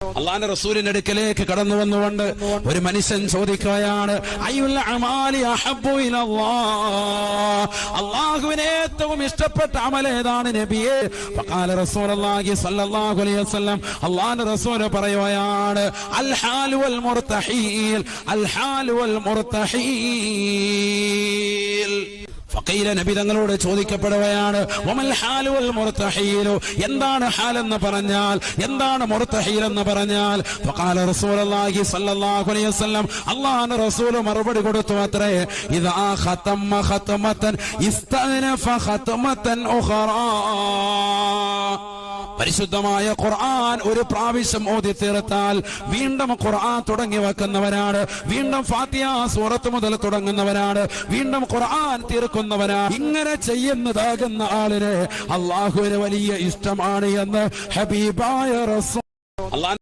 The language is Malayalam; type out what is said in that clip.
അള്ളാന്റെ റസൂലിന്റെ അടുക്കലേക്ക് കടന്നു വന്നുകൊണ്ട് ഒരു മനുഷ്യൻ ചോദിക്കുകയാണ്. അള്ളാഹുവിന് ഏറ്റവും ഇഷ്ടപ്പെട്ട അമൽ ഏതാണ് നബിയെ അള്ളാന്റെ റസൂൽ പറയുകയാണ് അൽ മുർത്തഹീൽ മുർതഹീൽ അൽ ഹാലു മുർതഹീൽ ഫക്കീല നബി തങ്ങളോട് ചോദിക്കപ്പെടുകയാണ് എന്താണ് ഹാൽ എന്ന് പറഞ്ഞാൽ എന്താണ് മുർതഹീൽ എന്ന് പറഞ്ഞാൽ അല്ലാഹുവിന്റെ റസൂൽ മറുപടി കൊടുത്തു അത്രേ. ഇതാ ഖതമ ഖതമതൻ ഇസ്തഅനഫ ഖതമതൻ ഉഖറാ. പരിശുദ്ധമായ ഖുർആൻ ഒരു പ്രാവശ്യം ഓതി തീർത്താൽ വീണ്ടും ഖുർആൻ തുടങ്ങി വെക്കുന്നവരാണ് വീണ്ടും ഫാത്തിയ സൂറത്ത് മുതൽ തുടങ്ങുന്നവരാണ് വീണ്ടും ഖുർആൻ തീർക്കുന്നവരാണ് ഇങ്ങനെ ചെയ്യുന്നതാകുന്ന ആളിന് അള്ളാഹുവിന് വലിയ ഇഷ്ടമാണ് എന്ന് ഹബീബായ റസൂൽ അള്ളാഹ്